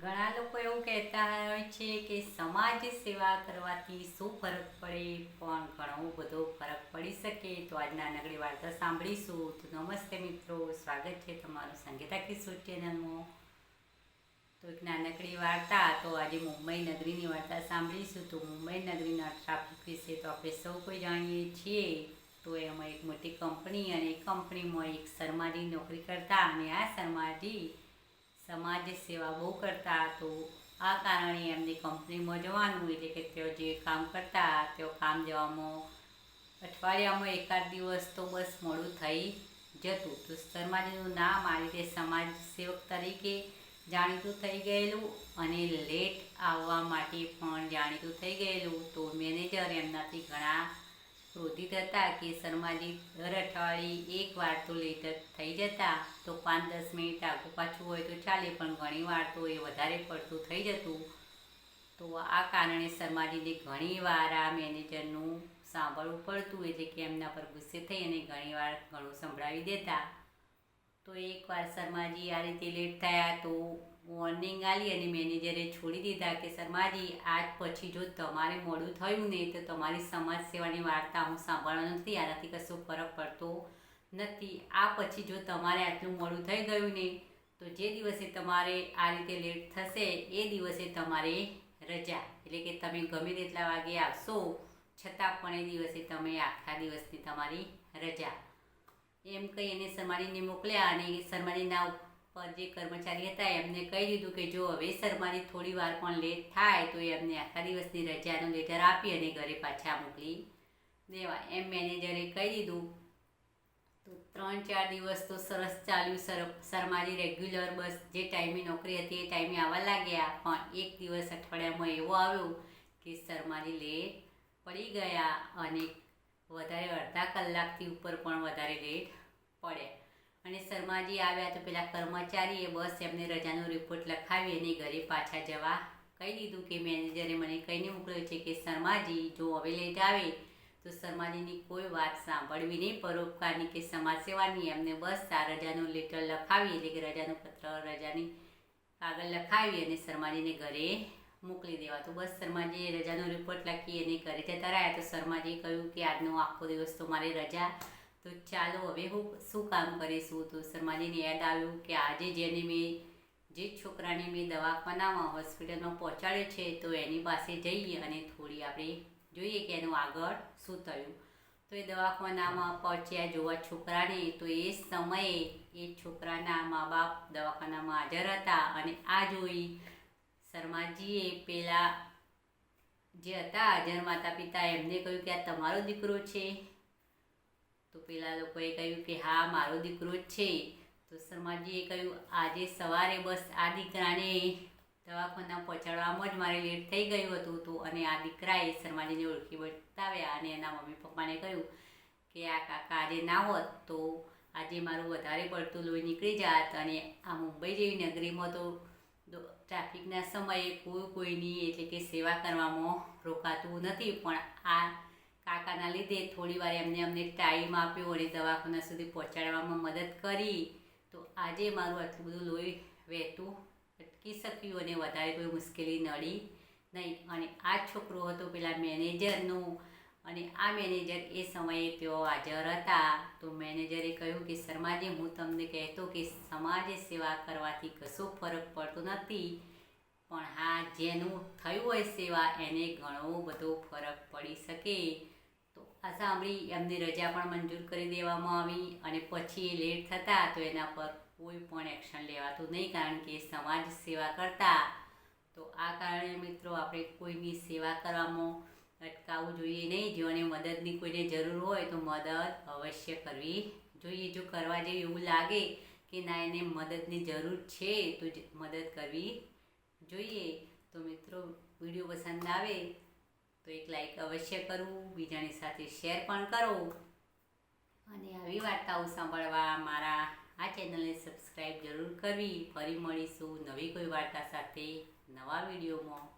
ઘણા લોકો એવું કહેતા હોય છે કે સમાજ સેવા કરવાથી શું ફરક પડે? પણ ઘણો બધો ફરક પડી શકે. તો આજના નગરી વાર્તા સાંભળીશું. તો નમસ્તે મિત્રો. સ્વાગત છે તમારું સંગીતા કિશોર ચેનલમાં. તો એક નાનકડી વાર્તા. તો આજે મુંબઈ નગરીની વાર્તા સાંભળીશું. તો મુંબઈ નગરીના ટ્રાફિક વિશે તો આપણે સૌ કોઈ જાણીએ છીએ. તો એમાં એક મોટી કંપની અને કંપનીમાં એક શર્માજી નોકરી કરતા. અને આ શર્માજી સમાજ સેવા બહુ કરતા તો આ કારણે એમની કંપનીમાં જવાનું એટલે કે તેઓ જે કામ કરતા, તેઓ કામ જવામાં અઠવાડિયામાં એકાદ દિવસ તો બસ મોડું થઈ જતું. તો શર્માજીનું નામ આ રીતે સમાજ સેવક તરીકે જાણીતું થઈ ગયેલું અને લેટ આવવા માટે પણ જાણીતું થઈ ગયેલું. તો મેનેજર એમનાથી ઘણા ક્રોધિત હતા કે શર્માજી દર અઠવાડિયે એક વાર તો લેટ થઈ જતા. તો પાંચ દસ મિનિટ આગું પાછું હોય તો ચાલે, પણ ઘણી વાર તો એ વધારે પડતું થઈ જતું. તો આ કારણે શર્માજીને ઘણી વાર આ મેનેજરનું સાંભળવું પડતું, એટલે કે એમના પર ગુસ્સે થઈ અને ઘણી વાર ઘણું સંભળાવી દેતા. તો એકવાર શર્માજી આ રીતે લેટ થયા તો વોર્નિંગ આલી અને મેનેજરે છોડી દીધા કે શર્માજી, આજ પછી જો તમારે મોડું થયું ને તો તમારી સમાજ સેવાની વાર્તા હું સાંભળવાનો નથી, આનાથી કશો ફરક પડતો નથી. આ પછી જો તમારે આટલું મોડું થઈ ગયું ને તો જે દિવસે તમારે આ રીતે લેટ થશે, એ દિવસે તમારે રજા. એટલે કે તમે ગમે તેટલા વાગે આવશો, છતાં પણ એ દિવસે તમે આખા દિવસની તમારી રજા. એમ કહી એને શર્માજીને મોકલ્યા અને શર્માજીના ઉપર જે કર્મચારી હતા એમને કહી દીધું કે જો હવે શર્માજી થોડી વાર પણ લેટ થાય તો એમને આખા દિવસની રજાનું લેટર આપી અને ઘરે પાછા મોકલી દેવા એમ મેનેજરે કહી દીધું. તો ત્રણ ચાર દિવસ તો સરસ ચાલ્યું. સર શર્માજી રેગ્યુલર બસ જે ટાઈમે નોકરી હતી એ ટાઈમે આવવા લાગ્યા. પણ એક દિવસ અઠવાડિયામાં એવો આવ્યો કે શર્માજી લેટ પડી ગયા અને કલાકથી ઉપર પણ વધારે લેટ પડ્યા અને શર્માજી આવ્યા તો પેલા કર્મચારીએ બસ એમને રજાનો રિપોર્ટ લખાવી અને ઘરે પાછા જવા કહી દીધું કે મેનેજરે મને કહીને મોકલ્યો છે કે શર્માજી, જો હવે લેટ આવે તો શર્માજીની કોઈ વાત સાંભળવી નહીં, પરોપકારની કે સમાજ સેવાની એમને બસ આ રજાનું લેટર લખાવી, એટલે કે રજાનું પત્ર, રજાની કાગળ લખાવી અને શર્માજીને ઘરે મોકલી દેવા. તો બસ શર્માજીએ રજાનો રિપોર્ટ લખી અને ઘરે જતા રહ્યા. તો શર્માજીએ કહ્યું કે આજનો આખો દિવસ તો મારી રજા. તો ચાલો હવે હું શું કામ કરીશું? તો શર્માજીને યાદ આવ્યું કે આજે જેને મેં, જે છોકરાને મેં દવાખાનામાં, હોસ્પિટલમાં પહોંચાડ્યો છે, તો એની પાસે જઈએ અને થોડી આપણે જોઈએ કે એનું આગળ શું થયું. તો એ દવાખાનામાં પહોંચ્યા જોવા છોકરાને. તો એ સમયે એ છોકરાના મા બાપ દવાખાનામાં હાજર હતા અને આ જોઈ શર્માજીએ પેલા જે હતા હાજર માતા પિતા, એમને કહ્યું કે આ તમારો દીકરો છે. તો પેલા લોકોએ કહ્યું કે હા, મારો દીકરો જ છે. તો શર્માજીએ કહ્યું, આજે સવારે બસ આ દીકરાને દવાખાના પહોંચાડવામાં જ મારે લેટ થઈ ગયું હતું. તો અને આ દીકરાએ શર્માજીને ઓળખી બતાવ્યા અને એના મમ્મી પપ્પાને કહ્યું કે, આ કાકા આજે ના હોત તો આજે મારું વધારે પડતું લોહી નીકળી જાત. અને આ મુંબઈ જેવી નગરીમાં તો ટ્રાફિકના સમયે કોઈ કોઈની એટલે કે સેવા કરવામાં રોકાતું નથી, પણ આ કાકાના લીધે થોડી વાર એમને અમને ટાઈમ આપ્યો અને દવાખાના સુધી પહોંચાડવામાં મદદ કરી, તો આજે મારું આટલું બધું લોહી વહેતું અટકી શક્યું અને વધારે કોઈ મુશ્કેલી નડી નહીં. અને આ છોકરો હતો પેલા મેનેજરનું અને આ મેનેજર એ સમયે તેઓ હાજર હતા. તો મેનેજરે કહ્યું કે, શર્માજી, હું તમને કહેતો કે, સમાજ સેવા કરવાથી કશો ફરક પડતો નથી. પણ હા, જેનું થયું હોય સેવા, એને ઘણો બધો ફરક પડી શકે. તો આ સાંભળી એમની રજા પણ મંજૂર કરી દેવામાં આવી અને પછી એ લેટ થતા તો એના પર કોઈ પણ એક્શન લેવાતું નહીં કારણ કે સમાજ સેવા કરતા. તો આ કારણે મિત્રો, આપણે કોઈની સેવા કરવામાં અટકાવવું જોઈએ નહીં. જેઓને મદદની કોઈને જરૂર હોય તો મદદ અવશ્ય કરવી જોઈએ. જો કરવા જેવું એવું લાગે કે ના, એને મદદની જરૂર છે, તો જ મદદ કરવી જોઈએ. તો મિત્રો, વીડિયો પસંદ આવે તો એક લાઈક અવશ્ય કરવું, બીજાની સાથે શેર પણ કરો. અને આવી વાર્તાઓ સાંભળવા મારા આ ચેનલને સબસ્ક્રાઈબ જરૂર કરવી. ફરી મળીશું નવી કોઈ વાર્તા સાથે નવા વિડીયોમાં.